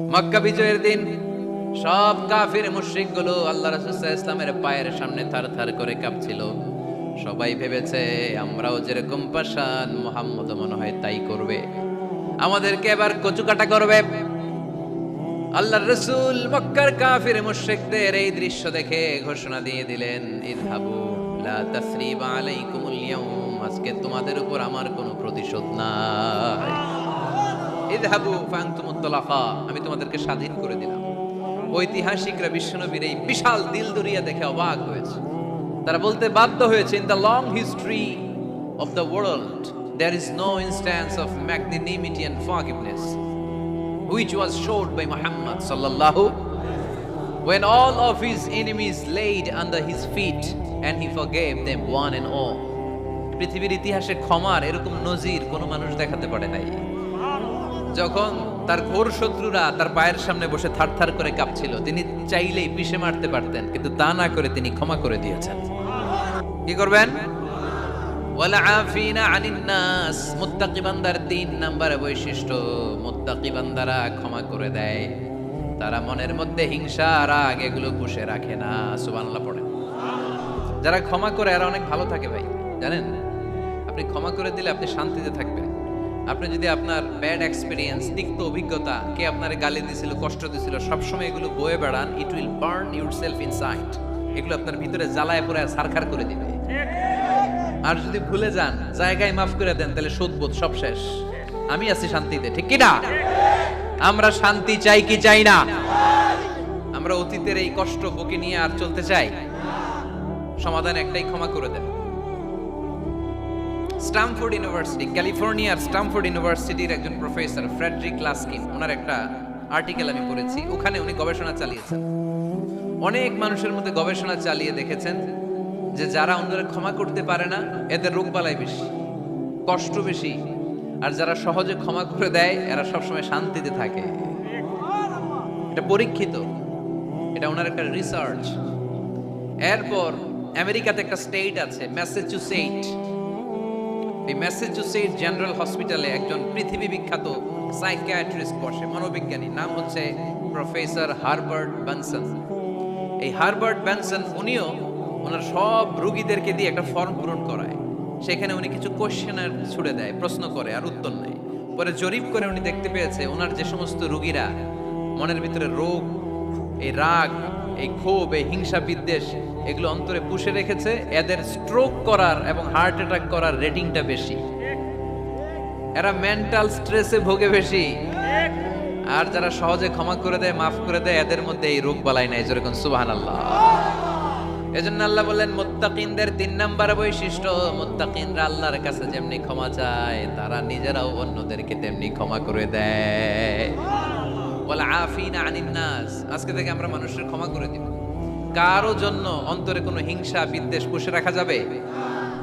মক্কা বিজয়ের দিন সব কাফির মুশরিকগুলো আল্লাহ রাসূল ইসলামের পায়ের সামনে থার থার করে কাঁপছিল। সবাই ভেবেছে, আমরাও যেরকম পাশান মোহাম্মদ মনে হয় তাই করবে। আমাদেরকে এবার কচুকাটা করবে। আল্লাহর রসুল মক্কার কাফির মুশরিকদের এই দৃশ্য দেখে ঘোষণা দিয়ে দিলেন, ইদহাবু, লা তাসরিবা আলাইকুমুল ইয়াউম, আজকে তোমাদের উপর আমার কোনো প্রতিশোধ নাই। ইদহাবু আমি তোমাদেরকে স্বাধীন করে দিলাম। ঐতিহাসিকরা বিশ্বনবীর এই বিশাল দিল দরিয়া দেখে অবাক হয়েছে। তারা বলতে বাধ্য হয়েছে in the long history of the world there is no instance of magnanimity and forgiveness which was showed by Muhammad sallallahu when all of his enemies laid under his feet and he forgave them one and all. পৃথিবীর ইতিহাসে ক্ষমার এরকম নজির কোনো মানুষ দেখাতে পারে নাই। যখন তার ঘোর শত্রুরা তার পায়ের সামনে বসে থারথার করে কাঁপছিল, তিনি চাইলেই পিষে মারতে পারতেন, কিন্তু তা না করে তিনি ক্ষমা করে দিয়েছেন। কি করবেন? তিন বৈশিষ্ট্য ক্ষমা করে দেয়। তারা মনের মধ্যে হিংসা এগুলো রাখে না পড়ে যারা ক্ষমা করে অনেক ভালো থাকে ভাই, জানেন? আপনি ক্ষমা করে দিলে আপনি শান্তিতে থাকবেন। আপনি যদি আপনার ব্যাড এক্সপিরিয়েন্স তিক্ত অভিজ্ঞতা কে আপনার গালি দিছিল কষ্ট দিছিল সবসময় এগুলো বয়ে বেড়ান it will burn yourself in inside এগুলো আপনার ভিতরে জ্বালায় পড়ে সারখার করে দিবে। আর যদি ভুলে যান, জায়গায় মাফ করে দেন, তাহলে শোধবোধ সব শেষ। আমি আছি শান্তিতে, ঠিক কি না আমরা শান্তি চাই কি চাই না? আমরা অতীতের এই কষ্ট বুকে নিয়ে আর চলতে চাই? সমাধান একটাই ক্ষমা করে দেন। স্টামফোর্ড ইউনিভার্সিটি, ক্যালিফোর্নিয়ার স্টামফোর্ড ইউনিভার্সিটির একজন প্রফেসর ফ্রেডরিক লাস্কিন, ওনার একটা আর্টিকেল আমি পড়েছি, ওখানে উনি গবেষণা চালিয়েছেন। অনেক মানুষের মধ্যে গবেষণা চালিয়ে দেখেছেন যে যারা অন্যরা ক্ষমা করতে পারে না, এদের রোগবালাই বেশি, কষ্ট বেশি, আর যারা সহজে ক্ষমা করে দেয়, এরা সবসময় শান্তিতে থাকে। এটা পরীক্ষিত, এটা ওনার একটা রিসার্চ এরপর আমেরিকাতে একটা স্টেট আছে ম্যাসাচুসেট এই ম্যাসাচুসেট জেনারেল হসপিটালে একজন পৃথিবী বিখ্যাত সাইকিয়াট্রিস্ট বসে, মনোবিজ্ঞানী। নাম হচ্ছে প্রফেসর হারবার্ট ব্যানসন এই হারবার্ট ব্যানসন উনিও ওনার সব রুগীদেরকে দিয়ে একটা ফর্ম পূরণ করায়। সেখানে উনি কিছু কোশ্চেনার ছুড়ে দেয়, প্রশ্ন করে আর উত্তর নেয়। পরে জরিপ করে উনি দেখতে পেয়েছে, ওনার যে সমস্ত রুগীরা, মনের ভিতরে রোগ, এই রাগ, এই ক্ষোভ, এই হিংসা বিদ্বেষ এগুলো অন্তরে পুষে রেখেছে। এদের স্ট্রোক করার এবং হার্ট অ্যাটাক করার রেটিংটা বেশি। এরা মেন্টাল স্ট্রেসে ভোগে বেশি। আর যারা সহজে ক্ষমা করে দেয়, মাফ করে দেয়, এদের মধ্যে এই রোগ বালাই নাই, যেরকম সুবাহান আল্লাহ এজন্য আল্লাহ বললেন, মুত্তাকিনদের তিন নাম্বার বৈশিষ্ট্য, মুত্তাকিনরা আল্লাহর কাছে যেমনি ক্ষমা চায়, তারা নিজেরাও অন্যদেরকে তেমনি ক্ষমা করে দেয়। বলে আফিনা আনিন আজকে থেকে আমরা মানুষের ক্ষমা করে দিব। কারও জন্য অন্তরে কোনো হিংসা, বিদ্বেষ পুষে রাখা যাবে?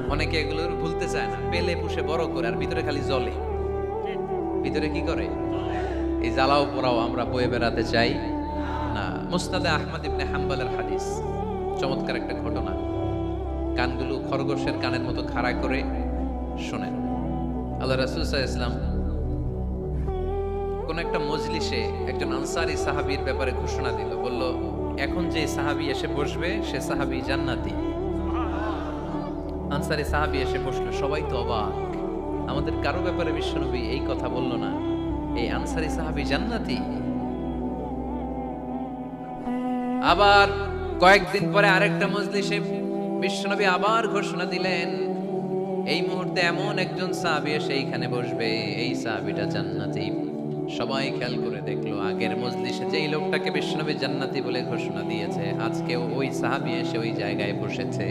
অনেকে এগুলো ভুলতে চায় না। পেলে পুষে, বড় করে, আর ভিতরে খালি জলে ভিতরে কি করে? এই জ্বালাও পোড়াও, আমরা বয়ে বেড়াতে চাই। না, মুস্তাদে আহমদ ইবনে হাম্বালের হাদিস। চমৎকার একটা ঘটনা। কানগুলো খরগোশের কানের মতো খাড়া করে শোনেন। আল্লাহ রাসুল ইসলাম কোন একটা মজলিসে একজন আনসারি সাহাবীর ব্যাপারে ঘোষণা দিল। বলল এখন যে সাহাবী এসে বসবে, সে সাহাবী জান্নাতি। আনসারি সাহাবী এসে বসল, সবাই তো অবাক। আমাদের কারও ব্যাপারে বিশ্বনবী এই কথা বলল না। এই আনসারি সাহাবী জান্নাতি। আবার কয়েকদিন পরে আরেকটা মজলিসে বিশ্বনবী আবার ঘোষণা দিলেন, এই মুহূর্তে এমন একজন সাহাবি এসে এইখানে বসবে, এই সাহাবিটা জান্নাতি। সবাই খেয়াল করে দেখল, আগের মজলিসে যেই লোকটাকে বিশ্বনবী জান্নাতি বলে ঘোষণা দিয়েছে আজকে ওই সাহাবী এসে ওই জায়গায় বসেছে।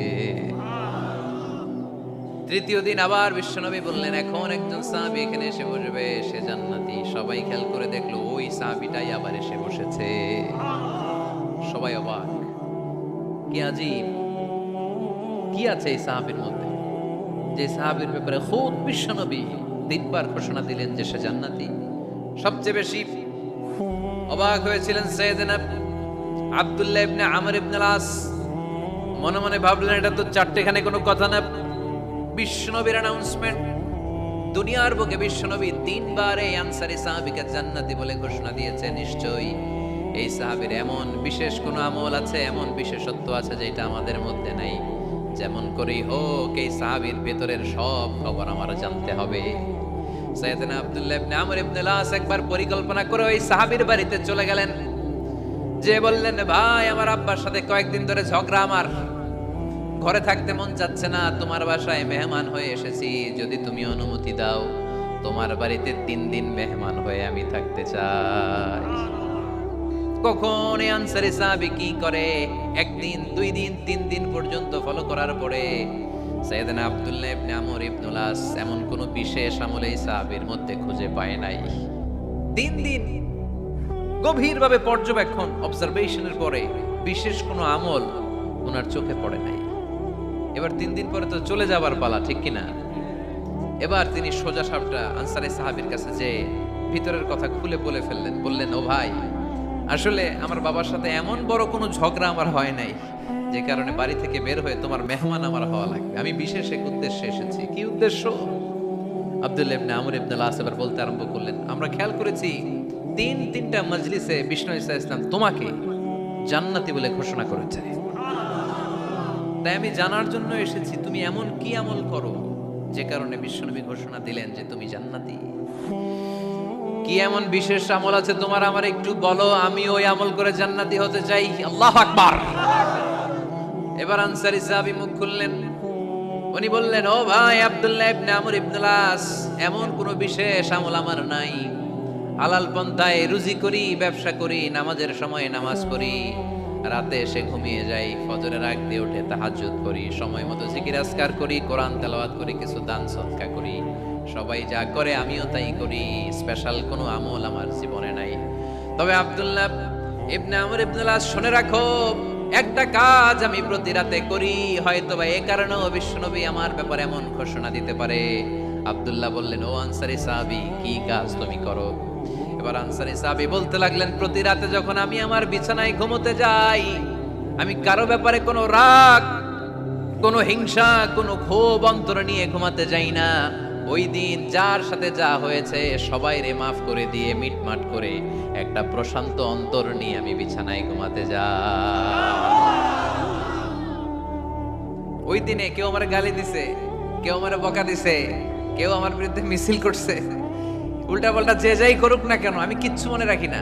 তৃতীয় দিন আবার বিশ্বনবী বললেন, এখন একজন সাহাবী এখানে এসে বসবে, সে জান্নাতি। সবাই খেয়াল করে দেখল, ওই সাহাবীটাই আবার এসে বসেছে। সবাই অবাক। কি আজীব। কি আছে এই সাহাবীর মধ্যে? যে সাহাবীর ব্যাপারে খুব বিশ্বনবী তিনবার ঘোষণা দিলেন যে সে জান্নাতি। সবচেয়ে বেশি অবাক হয়েছিলেন সৈয়দনা আব্দুল্লাহ ইবনে আমর ইবনে আস মনে মনে ভাবলেন, এটা তো চারটেখানে কোনো কথা না। বিশ্বনবীর অ্যানাউন্সমেন্ট দুনিয়ার বুকে বিশ্বনবী তিনবার এই আনসারি সাহাবিকে জান্নাতি বলে ঘোষণা দিয়েছে নিশ্চয়ই এই সাহাবীর এমন বিশেষ কোনো আমল আছে, এমন বিশেষত্ব আছে যেটা আমাদের মধ্যে নাই। যেমন করেই হোক, এই সাহাবীর ভেতরের সব খবর আমার জানতে হবে। সৈয়দনা আব্দুল্লাহ ইবনে আমর ইবনে লাস একবার পরিকল্পনা করে ওই সাহাবীর বাড়িতে চলে গেলেন। যে বললেন, ভাই, আমার আব্বার সাথে কয়েকদিন ধরে ঝগড়া আমার। ঘরে থাকতে মন চাচ্ছে না, তোমার বাসায় মেহমান হয়ে এসেছি। যদি তুমি অনুমতি দাও, তোমার বাড়িতে তিন দিন মেহমান হয়ে আমি থাকতে চাই। কখন আনসারি সাহাবি কি করে? একদিন, দুই দিন, তিন দিন পর্যন্ত ফলো করার পরে সৈয়দনা আব্দুল্লাহ ইবনে আমর ইবনুল আস এমন কোন বিশেষ আমল এই সাহাবীর মধ্যে খুঁজে পায় নাই। তিন দিন গভীরভাবে পর্যবেক্ষণ, অবজারভেশনের পরে বিশেষ কোনো আমল ওনার চোখে পড়ে নাই। এবার তিন দিন পরে তো চলে যাবার পালা, ঠিক কিনা? এবার তিনি সোজা সাপটা আনসারি সাহাবীর কাছে যে ভিতরের কথা খুলে বলে ফেললেন, বললেন, ও ভাই, আসলে আমার বাবার সাথে এমন বড় কোনো ঝগড়া আমার হয় নাই। যে কারণে বাড়ি থেকে বের হয়ে তোমার মেহমান আমার হওয়া লাগবে। আমি বিশেষ এক উদ্দেশ্যে এসেছি। কি উদ্দেশ্য? আব্দুল ইবনে আমর ইবনে বলতে আরম্ভ করলেন, আমরা খেয়াল করেছি তিন, তিনটা মজলিসে বিষ্ণু ইসা ইসলাম তোমাকে জান্নাতি বলে ঘোষণা করেছে। তাই আমি জানার জন্য এসেছি, তুমি এমন কি আমল করো যে কারণে বিশ্বনবী ঘোষণা দিলেন যে তুমি জান্নাতি? কি এমন বিশেষ আমল আছে তোমার? আমার একটু বলো, আমি ওই আমল করে জান্নাতি হতে চাই? আল্লাহ আকবার! এবার আনসারি সাহাবী মুখ খুললেন। উনি বললেন, ও ভাই, আব্দুল্লাহ ইবনে আমর ইবনুল আস, এমন কোনো বিশেষ আমল আমার নাই। হালাল পন্থায় রুজি করি, ব্যবসা করি, নামাজের সময় নামাজ পড়ি। রাতে এসে ঘুমিয়ে যাই, ফজরের আগ দিয়ে উঠে তাহাজ্জুদ করি, সময় মতো জিকির আজকার করি, কোরআন তেলাওয়াত করি, কিছু দান সদকা করি। সবাই যা করে আমিও তাই করি, স্পেশাল কোনো আমল আমার জীবনে নাই। তবে আব্দুল্লাহ ইবনে আমর ইবনুল আস, শুনে রাখো একটা কাজ আমি প্রতি রাতে করি হয়তো বা এ কারণেও বিশ্বনবী আমার ব্যাপারে এমন ঘোষণা দিতে পারে। আব্দুল্লাহ বললেন, ও আনসারি সাহাবি, কি কাজ তুমি করো? এবার আনসারি সাহাবি বলতে লাগলেন, প্রতি রাতে যখন আমি আমার বিছানায় ঘুমোতে যাই, আমি কারও ব্যাপারে কোনো রাগ, কোনো হিংসা, কোনো ক্ষোভ অন্তর নিয়ে ঘুমাতে যাই না। ওই দিন যার সাথে যা হয়েছে সবাই রে মাফ করে দিয়ে মিটমাট করে একটা প্রশান্ত অন্তর নিয়ে আমি বিছানায় ঘুমাতে যাই। ওই দিনে কেউ আমার গালি দিছে, কেউ আমার বকা দিছে, কেউ আমার বিরুদ্ধে মিছিল করছে। উল্টা পাল্টা যে যাই করুক না কেন, আমি কিচ্ছু মনে রাখি না।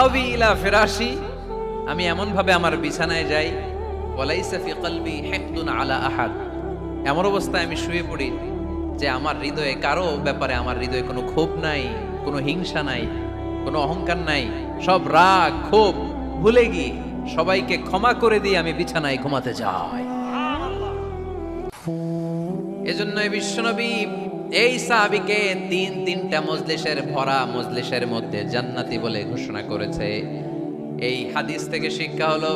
আবি ইলা ফিরাশি, আমি এমন ভাবে আমার বিছানায় যাই, ওয়ালাইসা ফি কলবি হিকদুন আলা আহাদ। এমন অবস্থায় আমি শুয়ে পড়ি যে আমার হৃদয়ে কারও ব্যাপারে আমার হৃদয়ে কোনো ক্ষোভ নাই, কোনো হিংসা নাই, কোনো অহংকার নাই। সব রাগ, ক্ষোভ ভুলে গিয়ে সবাইকে ক্ষমা করে দিয়ে আমি বিছানায় ঘুমাতে যাই। এজন্য বিশ্বনবী এই সাহাবিকে তিন তিনটা মজলিসের ভরা মজলিসের মধ্যে জান্নাতি বলে ঘোষণা করেছে। এই হাদিস থেকে শিক্ষা হলো,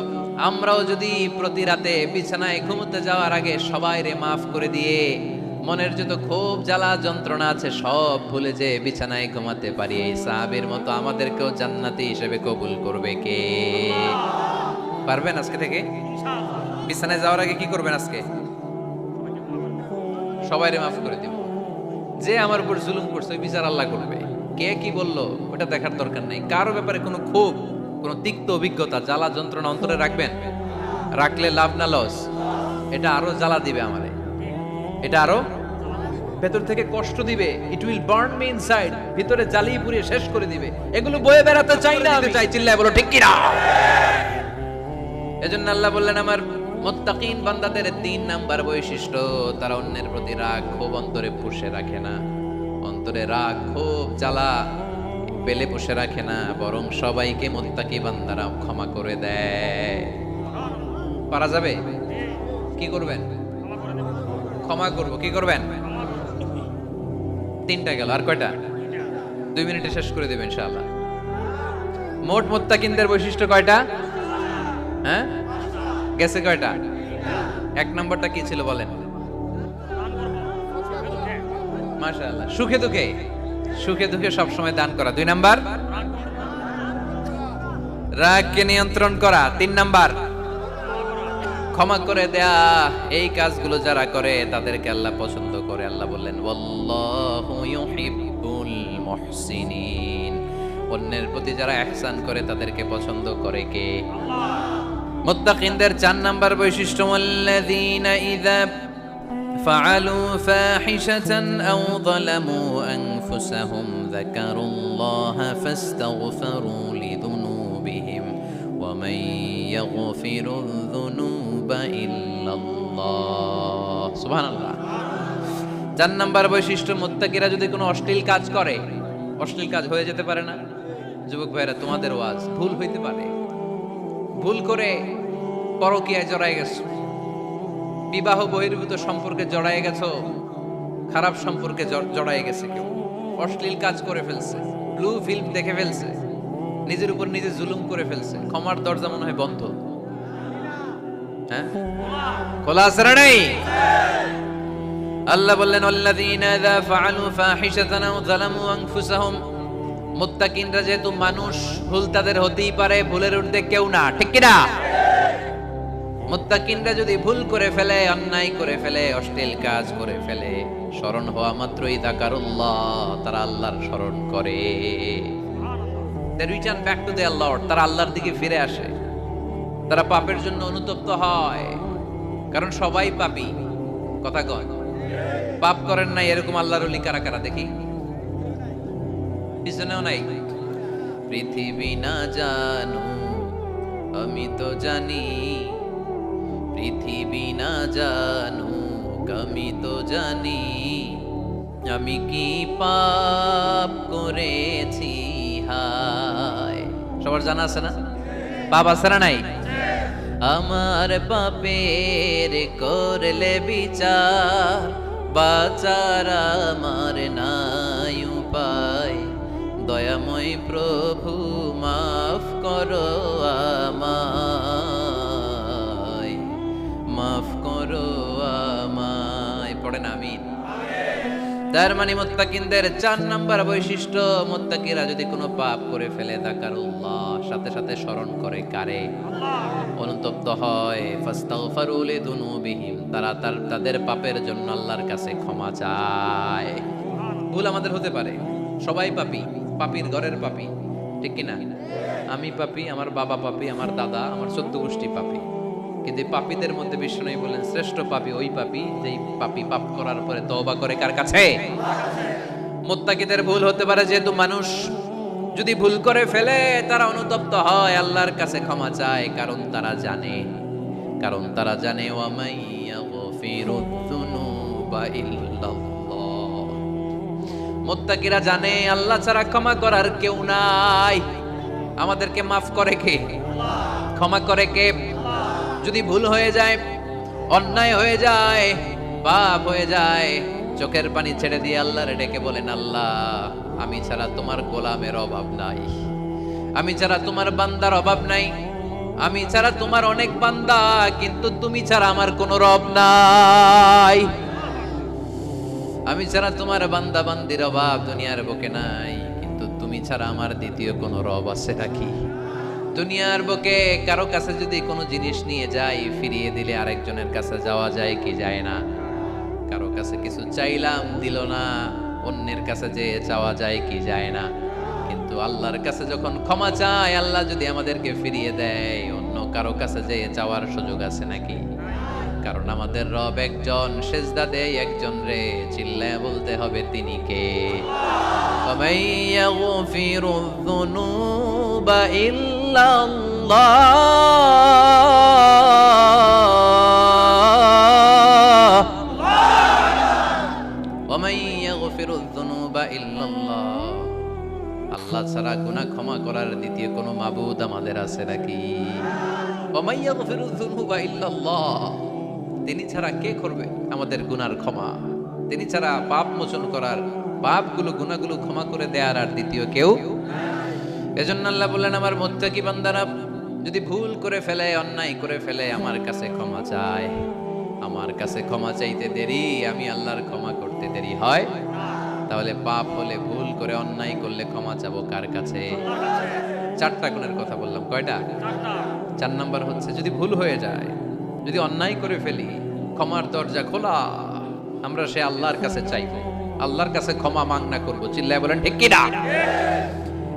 আমরাও যদি প্রতি রাতে বিছানায় ঘুমোতে যাওয়ার আগে সবাই রে মাফ করে দিয়ে মনের যত ক্ষোভ জ্বালা যন্ত্রণা আছে সব ভুলে যে বিছানায় ঘুমাতে পারি, এই সাহাবের মতো আমাদেরকেও জান্নাতি হিসেবে কবুল করবে কে? পারবেন আজকে থেকে? বিছানায় যাওয়ার আগে কি করবেন আজকে? সবাইরে মাফ করে দিব। যে আমার উপর জুলুম করছে বিচার আল্লাহ করবে। কে কি বলল, ওটা দেখার দরকার নেই। কারও ব্যাপারে কোনো ক্ষোভ কোনো তিক্ত অভিজ্ঞতা জ্বালা যন্ত্রণা অন্তরে রাখবেন? রাখলে লাভ না লস? এটা আরও জ্বালা দিবে আমারে। এটা আরও ভেতর থেকে কষ্ট দিবে। It will burn me inside ভিতরে জ্বালিয়ে পুড়িয়ে শেষ করে দিবে। এগুলো বয়ে বেড়াতে চাই না আমি। চাই চিল্লায় বলো ঠিক কিনা? এজন্য আল্লাহ বললেন আমার মুত্তাকিন বান্দাদের তিন নাম্বার বৈশিষ্ট্য তারা অন্যের প্রতি রাগ ক্ষোভ অন্তরে পুষে রাখে না। অন্তরে রাগ ক্ষোভ জ্বালা পেলে পুষে রাখে না, বরং সবাইকে মুত্তাকি বান্দারা ক্ষমা করে দেয়। পারা যাবে? কি করবেন? ক্ষমা করব, কি করবেন? তিনটা গেল, আর কয়টা? দুই মিনিটে শেষ করে দেবেন ইনশাআল্লাহ। মোট মুত্তাকিনদের বৈশিষ্ট্য কয়টা? হ্যাঁ? গেছে কয়টা? এক নম্বরটা কি ছিল বলেন? মাশাআল্লাহ। সুখে দুঃখে? সুখে দুঃখে সবসময় দান করা। দুই নাম্বার। রাগকে নিয়ন্ত্রণ করা। তিন নাম্বার। ক্ষমা করে দেয়া। এই কাজগুলো যারা করে, তাদেরকে আল্লাহ পছন্দ করে। আল্লাহ বললেন অন্যের প্রতি যারা এহসান করে, তাদেরকে পছন্দ করে কে? মুত্তাকিনদের চার নাম্বার বৈশিষ্ট্য আল্লাযীনা ইযা ফাআলু ফাহিশাতান আও أنفسهم ذكروا الله فاستغفروا لذنوبهم ومن يغفر الذنوب إلا الله سبحان الله চার নাম্বার বৈশিষ্ট্য মুত্তাকিরা যদি কোনো অশ্লীল কাজ করে অশ্লীল কাজ হয়ে যেতে পারে না যুবক ভাইরা তোমাদের ওয়াজ ভুল হইতে পারে ভুল করে পরকীয়ায় জড়াই গেছো বিবাহ বহির্ভূত সম্পর্কে জড়াই গেছো খারাপ সম্পর্কে জ- জড়াই গেছে কেউ অশ্লীল কাজ করে ফেলছে। ব্লু ফিল্ম দেখে ফেলছে। নিজের উপর নিজে জুলুম করে ফেলছে। ক্ষমার দরজা মনে হয় বন্ধ। হ্যাঁ? খোলা আছে আল্লাহ বললেন, আল্লাযীনা ইযা ফাআলু ফাহিশাতান আও যালামু আনফুসাহুম। মুত্তাকিনরা যেহেতু মানুষ, ভুল তাদের হতেই পারে, ভুলের ঊর্ধ্বে কেউ না। ঠিক কি না মুত্তাকিনরা যদি ভুল করে ফেলে, অন্যায় করে ফেলে, অশ্লীল কাজ করে ফেলে, স্মরণ হওয়া মাত্রই তাকারুল্লাহ তারা আল্লাহর স্মরণ করে। Return back to their lord, তারা আল্লাহর দিকে ফিরে আসে। তারা পাপের জন্য অনুতপ্ত হয়, কারণ সবাই পাপী। কথা কয়। পাপ করেন নাই, এরকম আল্লাহর ওলি কারা কারা দেখি? পিছনেও নাই। পৃথিবী না জানু আমি তো জানি পৃথিবী না জানু আমি তো জানি আমি কি পাপ করেছি, হায়। সবার জানা আছে না? পাপ আছে না নাই? আমার পাপের করলে বিচার, বাচার আমার নাই উপায়। দয়াময় প্রভু, মাফ করো। তার মানে মোত্তাকিনদের চার নাম্বার বৈশিষ্ট্য, মোত্তাকিরা যদি কোনো পাপ করে ফেলে তাকারুল্লাহ সাথে সাথে স্মরণ করে কারে? অনুতপ্ত হয়। ফাস্তাগফারু লিযুনুবিহিম, তারা তার, তাদের পাপের জন্য আল্লাহর কাছে ক্ষমা চায়। ভুল আমাদের হতে পারে। সবাই পাপি, পাপীর ঘরের পাপী, ঠিক কিনা? আমি পাপি, আমার বাবা পাপি, আমার দাদা, আমার চোদ্দ গোষ্ঠী পাপী। কিন্তু পাপীদের মধ্যে বিষ্ণু বলেন শ্রেষ্ঠ পাপী ওই পাপী যেই পাপী পাপ করার পরে তওবা করে কার কাছে? মোত্তাকিদের ভুল হতে পারে, যেহেতু মানুষ যদি ভুল করে ফেলে, তারা অনুতপ্ত হয়, আল্লাহর কাছে ক্ষমা চায়, কারণ তারা জানে। কারণ তারা জানে মোত্তাকিরা জানে, আল্লাহ ছাড়া ক্ষমা করার কেউ নাই। আমাদেরকে মাফ করে কে? ক্ষমা করে কে? যদি ভুল হয়ে যায়, অন্যায় হয়ে যায়, পাপ হয়ে যায়, চোখের পানি ছেড়ে দিয়ে আল্লাহর ডেকে বলেন, আল্লাহ, আমি ছাড়া তোমার গোলামের অভাব নাই। আমি ছাড়া তোমার বান্দার অভাব নাই। আমি ছাড়া তোমার অনেক বান্দা, কিন্তু তুমি ছাড়া আমার কোনো রব নাই। আমি ছাড়া তোমার বান্দা বান্দির অভাব দুনিয়ার বুকে নাই, কিন্তু তুমি ছাড়া আমার দ্বিতীয় কোনো রব আছে নাকি? দুনিয়ার বুকে কারও কাছে যদি কোনো জিনিস নিয়ে যাই, ফিরিয়ে দিলে আরেকজনের কাছে যাওয়া যায় কি যায় না? কারও কাছে কিছু চাইলাম, দিল না, অন্যের কাছে যে চাওয়া যায় কি যায় না? কিন্তু আল্লাহর কাছে যখন ক্ষমা চায় আল্লাহ যদি আমাদেরকে ফিরিয়ে দেয়, অন্য কারও কাছে যে চাওয়ার সুযোগ আছে নাকি? কারণ আমাদের রব একজন, সেজদা দেয় একজন রে, চিল্লায় বলতে হবে তিনি কে? ইল্লা আল্লাহ ছাড়া গুনাহ ক্ষমা করার দ্বিতীয় কোনো মাবুদ আমাদের আছে নাকি? তিনি ছাড়া কে করবে আমাদের গুনার ক্ষমা? তিনি ছাড়া পাপ মোচন করার পাপ পাপগুলো গুণাগুলো ক্ষমা করে দেয়ার আর দ্বিতীয় কেউ এজন্য আল্লাহ বললেন, আমার মোত্তাকি বান্দারা যদি ভুল করে ফেলে, অন্যায় করে ফেলে, আমার কাছে ক্ষমা চায়। আমার কাছে ক্ষমা চাইতে দেরি, আমি আল্লাহর ক্ষমা করতে দেরি হয়। তাহলে পাপ হলে ভুল করে, অন্যায় করলে ক্ষমা চাবো কার কাছে? চারটা গুণের কথা বললাম, কয়টা? চার নাম্বার হচ্ছে, যদি ভুল হয়ে যায়, যদি অন্যায় করে ফেলি, ক্ষমার দরজা খোলা, আমরা সে আল্লাহর কাছে চাইব। আল্লাহর কাছে ক্ষমা মাংনা করব। চিল্লায় বলেন, ঠিক কিনা?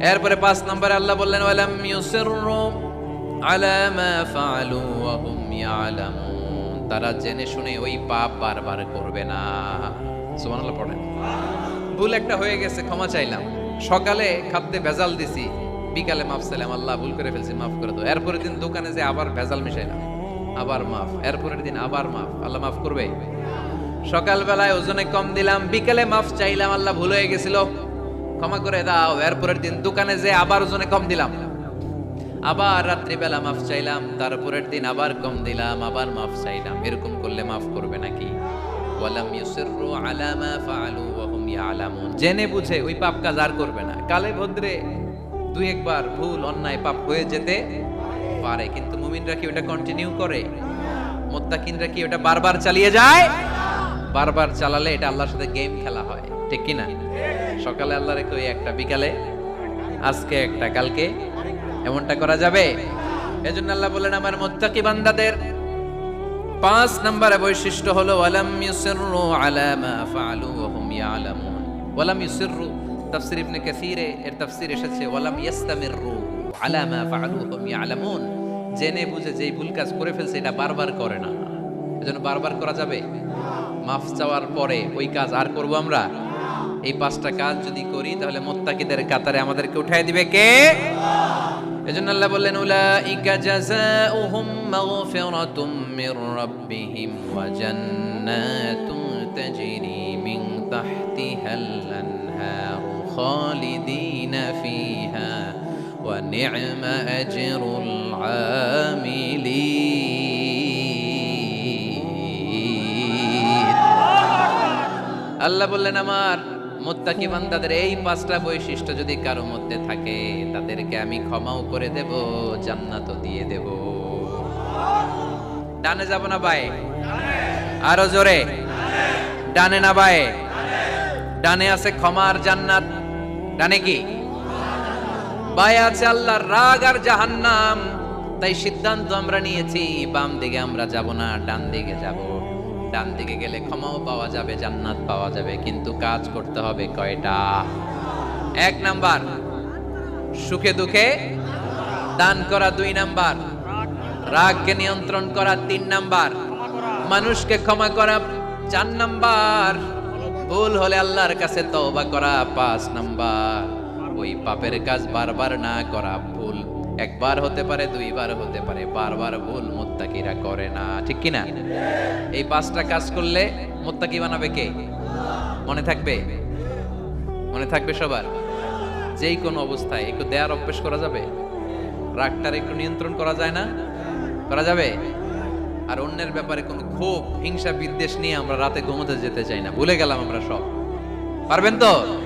এরপরে পাঁচ নম্বরে আল্লাহ বললেন তারা জেনে শুনে ওই পাপ বারবার করবে না। পড়েন। ভুল একটা হয়ে গেছে, ক্ষমা চাইলাম। সকালে খাদ্যে ভেজাল দিছি, বিকালে মাফ চাইলাম। আল্লাহ ভুল করে ফেলছি, মাফ করে দাও। এরপরের দিন দোকানে যে আবার ভেজাল মিশাইলাম। আবার মাফ। এরপরের দিন আবার মাফ। আল্লাহ মাফ করবে? সকালবেলায় ওজনে কম দিলাম, বিকালে মাফ চাইলাম। আল্লাহ ভুল হয়ে গেছিল। ক্ষমা করে দাও, এরপরের দিন দোকানে যে আবার ওজনে কম দিলাম। আবার রাত্রিবেলা মাফ চাইলাম, তারপরের দিন আবার কম দিলাম, আবার মাফ চাইলাম। এরকম করলে মাফ করবে নাকি? ওয়ালাম ইউসিররু আলা মা ফাআলু ওয়া হুম ইয়ালামুন। জেনে বুঝে ওই পাপ কাজ আর করবে না। কালে ভদ্রে দুই একবার ভুল, অন্যায়, পাপ হয়ে যেতে পারে। কিন্তু মুমিনরা কি ওটা কন্টিনিউ করে? মোত্তাকিনরা কি ওটা বারবার চালিয়ে যায়? বারবার চালালে এটা আল্লাহর সাথে গেম খেলা হয়। ঠিক কি না সকালে আল্লাহ রেখে ওই একটা, বিকালে, আজকে একটা, কালকে এমনটা করা যাবে? এজন্য আল্লাহ বলেন, আমার মোত্তাকি বান্দাদের পাঁচ নম্বরে বৈশিষ্ট্য হলো, ওয়ালাম ইউসিররু আলা মা ফাআলু ওয়া হুম ইয়ালামুন। ওয়ালাম ইউসিররু তাফসীর ইবনে কাসীরে, এর তাফসীর এসেছে, ওয়ালাম ইস্তামিররু আলা মা ফাআলু ওয়া হুম ইয়ালামুন। জেনে বুঝে যেই ভুল কাজ করে ফেলছে, এটা বারবার করে না। এজন্য বারবার করা যাবে? মাফ চাওয়ার পরে ওই কাজ আর করব আমরা? এই পাঁচটা কাজ যদি করি, তাহলে মোত্তাকিদের কাতারে আমাদেরকে উঠাই দিবে কে? এজন্য আল্লাহ বললেন, উলাইকা জাযাউহুম মাগফিরাতুম মির রাব্বিহিম ওয়া জান্নাতুন তাজরি মিন তাহতিহাল আনহার খালিদিনা ফিহা ওয়া নি'মা আজরুল আমিলিন. আল্লাহ বললেন, আমার মোত্তাকি বান্দাদের এই পাঁচটা বৈশিষ্ট্য যদি কারও মধ্যে থাকে, তাদেরকে আমি ক্ষমাও করে দেব, জান্নাতও দিয়ে দেব। ডানে যাব না বায়ে? আরও জোরে? ডানে না বায়ে? ডানে আছে ক্ষমার জান্নাত। ডানে কি? বায়ে আছে আল্লাহর রাগ আর জাহান্নাম। তাই সিদ্ধান্ত আমরা নিয়েছি, বাম দিকে আমরা যাব না, ডান দিকে যাব। ডান দিকে গেলে ক্ষমাও পাওয়া যাবে, জান্নাত পাওয়া যাবে, কিন্তু কাজ করতে হবে কয়টা? এক নাম্বার, সুখে দুঃখে দান করা দুই নাম্বার, রাগকে নিয়ন্ত্রণ করা তিন নাম্বার, মানুষকে ক্ষমা করা চার নাম্বার, ভুল হলে আল্লাহর কাছে তওবা করা পাঁচ নাম্বার। ওই পাপের কাজ বারবার না করা ভুল। একবার হতে পারে, দুইবার হতে পারে, বারবার ভুল মোত্তাকিরা করে না, ঠিক কি না এই পাঁচটা কাজ করলে মোত্তাকি বানাবে কে? মনে থাকবে? মনে থাকবে সবার? যেই কোনো অবস্থায় একটু দেয়ার অভ্যেস করা যাবে? রাগটার একটু নিয়ন্ত্রণ করা যায় না? করা যাবে? আর অন্যের ব্যাপারে কোনো ক্ষোভ, হিংসা, বিদ্বেষ নিয়ে আমরা রাতে ঘুমোতে যেতে চাই না। ভুলে গেলাম আমরা সব। পারবেন তো?